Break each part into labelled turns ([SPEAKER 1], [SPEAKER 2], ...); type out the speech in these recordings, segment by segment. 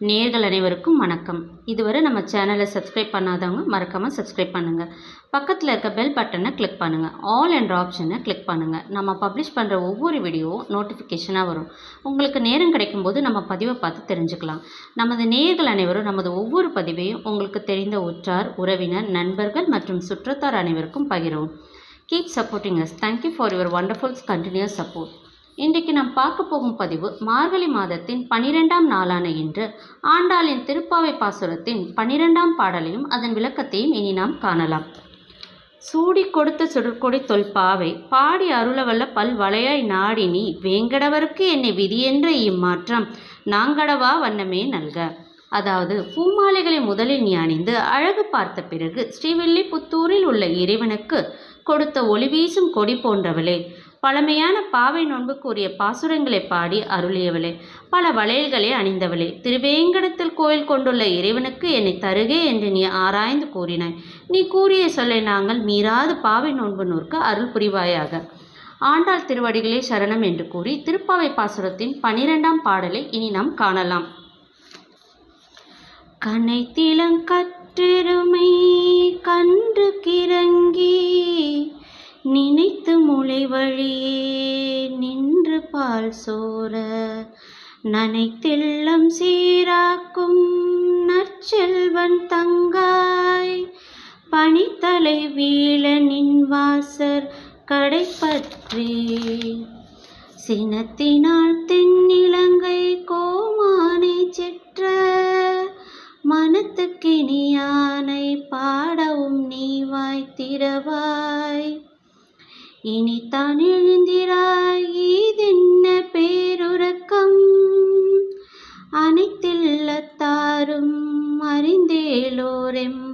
[SPEAKER 1] நேர்கள் அனைவருக்கும் வணக்கம். இதுவரை நம்ம சேனலை சப்ஸ்கிரைப் பண்ணாதவங்க மறக்காமல் சப்ஸ்கிரைப் பண்ணுங்கள் பக்கத்தில் இருக்க பெல் பட்டனை கிளிக் பண்ணுங்கள் ஆல் என்ற ஆப்ஷனை கிளிக் பண்ணுங்கள் நம்ம பப்ளிஷ் பண்ணுற ஒவ்வொரு வீடியோவும் நோட்டிஃபிகேஷனாக வரும். உங்களுக்கு நேரம் கிடைக்கும்போது நம்ம பதிவை பார்த்து தெரிஞ்சுக்கலாம். நமது நேயர்கள் அனைவரும் நமது ஒவ்வொரு பதிவையும் உங்களுக்கு தெரிந்த உற்றார் உறவினர் நண்பர்கள் மற்றும் சுற்றத்தார் அனைவருக்கும் பகிரவும். Keep supporting us thank you for your wonderful continuous support இன்றைக்கு நாம் பார்க்க போகும் பதிவு மார்கழி மாதத்தின் பனிரெண்டாம் நாளான இன்று ஆண்டாளின் திருப்பாவை பாசுரத்தின் பனிரெண்டாம் பாடலையும் அதன் விளக்கத்தையும் இனி நாம் காணலாம். சூடி கொடுத்த சுடற்கொடி தொல்பாவை பாடி அருளவல்ல பல் வளையாய் நாடி நீ வேங்கடவருக்கு என்னை விதியென்ற இம்மாற்றம் நாங்கடவா வண்ணமே நல்க. அதாவது பூமாலைகளை முதலில் நீ அணிந்து அழகு பார்த்த பிறகு ஸ்ரீவில்லிபுத்தூரில் உள்ள இறைவனுக்கு கொடுத்த ஒளி வீசும் கொடி போன்றவளே. பழமையான பாவை நோன்புக்குரிய பாசுரங்களை பாடி அருளியவளே. பல வளையல்களை அணிந்தவளே. திருவேங்கடத்தில் கோயில் கொண்டுள்ள இறைவனுக்கு என்னை தருகே என்று நீ ஆராய்ந்து கூறினாய். நீ கூறிய சொல்லை நாங்கள் மீறாது பாவை நோன்பு நூற்க அருள் புரிவாயாக. ஆண்டாள் திருவடிகளே சரணம் என்று கூறி திருப்பாவை பாசுரத்தின் பனிரெண்டாம் பாடலை இனி நாம் காணலாம். கனைத்திலங்கற்றெருமை கன்று கண் சோர நனைத்தெல்லம் சீராக்கும் நற்செல்வன் தங்காய். பனித்தலை வீழனின் வாசர் கடைப்பற்றி சினத்தினால் தென்னிலங்கை கோமானை செற்ற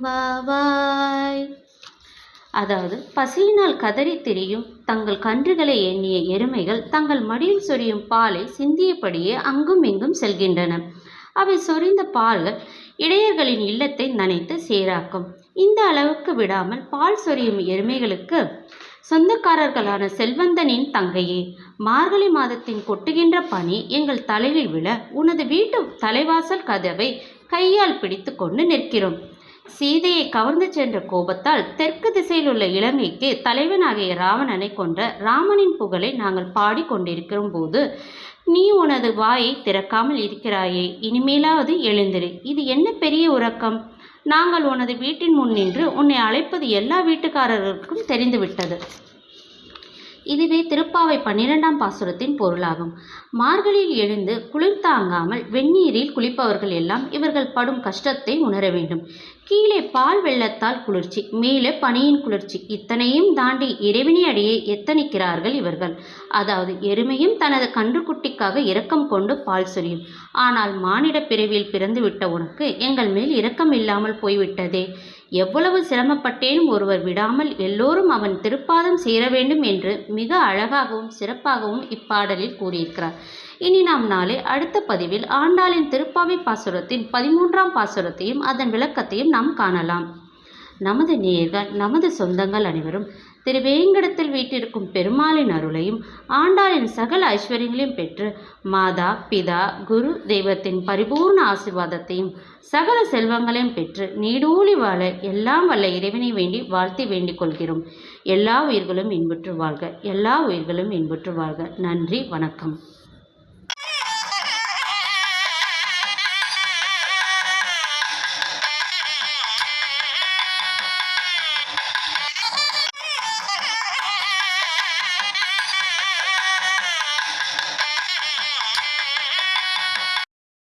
[SPEAKER 1] வாவாய். அதாவது பசியினால் கதறி திரியும் தங்கள் கன்றுகளை எண்ணிய எருமைகள் தங்கள் மடியில் சொரியும் பாலை சிந்தியபடியே அங்கும் இங்கும் செல்கின்றன. அவை சொரிந்த பால்கள் இடையர்களின் இல்லத்தை நனைத்து சீராக்கும். இந்த அளவுக்கு விடாமல் பால் சொரியும் எருமைகளுக்கு சொந்தக்காரர்களான செல்வந்தனின் தங்கையே மார்கழி மாதத்தின் கொட்டுகின்ற பனி எங்கள் தலையில் விழ உனது வீட்டு தலைவாசல் கதவை கையால் பிடித்து கொண்டு நிற்கிறோம். சீதையை கவர்ந்து சென்ற கோபத்தால் தெற்கு திசையில் உள்ள இலங்கைக்கு தலைவனாகிய ராவணனை கொன்ற ராமனின் புகழை நாங்கள் பாடிக்கொண்டிருக்கிற போது நீ உனது வாயை திறக்காமல் இருக்கிறாயே இனிமேலாவது எழுந்திரு. இது என்ன பெரிய உறக்கம்? நாங்கள் உனது வீட்டின் முன் நின்று உன்னை அழைப்பது எல்லா வீட்டுக்காரர்களுக்கும் தெரிந்துவிட்டது. இதுவே திருப்பாவை பன்னிரெண்டாம் பாசுரத்தின் பொருளாகும். மார்கழியில் எழுந்து குளிர் தாங்காமல் வெந்நீரில் குளிப்பவர்கள் எல்லாம் இவர்கள் படும் கஷ்டத்தை உணர வேண்டும். கீழே பால் வெள்ளத்தால் குளிர்ச்சி மேலே பனியின் குளிர்ச்சி. இத்தனையும் தாண்டி இறைவினை அடியை எத்தனிக்கிறார்கள் இவர்கள்? அதாவது எருமையும் தனது கன்றுக்குட்டிக்காக இரக்கம் கொண்டு பால் சொரியும். ஆனால் மானிட பிறவியில் பிறந்துவிட்ட உனக்கு எங்கள் மேல் இரக்கம் இல்லாமல் போய்விட்டதே. எவ்வளவு சிரமப்பட்டேனும் ஒருவர் விடாமல் எல்லோரும் அவன் திருப்பாதம் சேர வேண்டும் என்று மிக அழகாகவும் சிறப்பாகவும் இப்பாடலில் கூறியிருக்கிறார். இனி நாம் நாளை அடுத்த பதிவில் ஆண்டாளின் திருப்பாவை பாசுரத்தின் பதிமூன்றாம் பாசுரத்தையும் அதன் விளக்கத்தையும் நாம் காணலாம். நமது நேர்கள் நமது சொந்தங்கள் அனைவரும் திருவேங்கடத்தில் வீட்டிற்கும் பெருமாளின் அருளையும் ஆண்டாளின் சகல ஐஸ்வர்யங்களையும் பெற்று மாதா பிதா குரு தெய்வத்தின் பரிபூர்ண ஆசிர்வாதத்தையும் சகல செல்வங்களையும் பெற்று நீடூழி வாழ எல்லாம் வல்ல இறைவனை வேண்டி வாழ்த்தி வேண்டிக் கொள்கிறோம். எல்லா உயிர்களும் இன்புற்று வாழ்க எல்லா உயிர்களும் இன்புற்று வாழ்க. நன்றி வணக்கம்.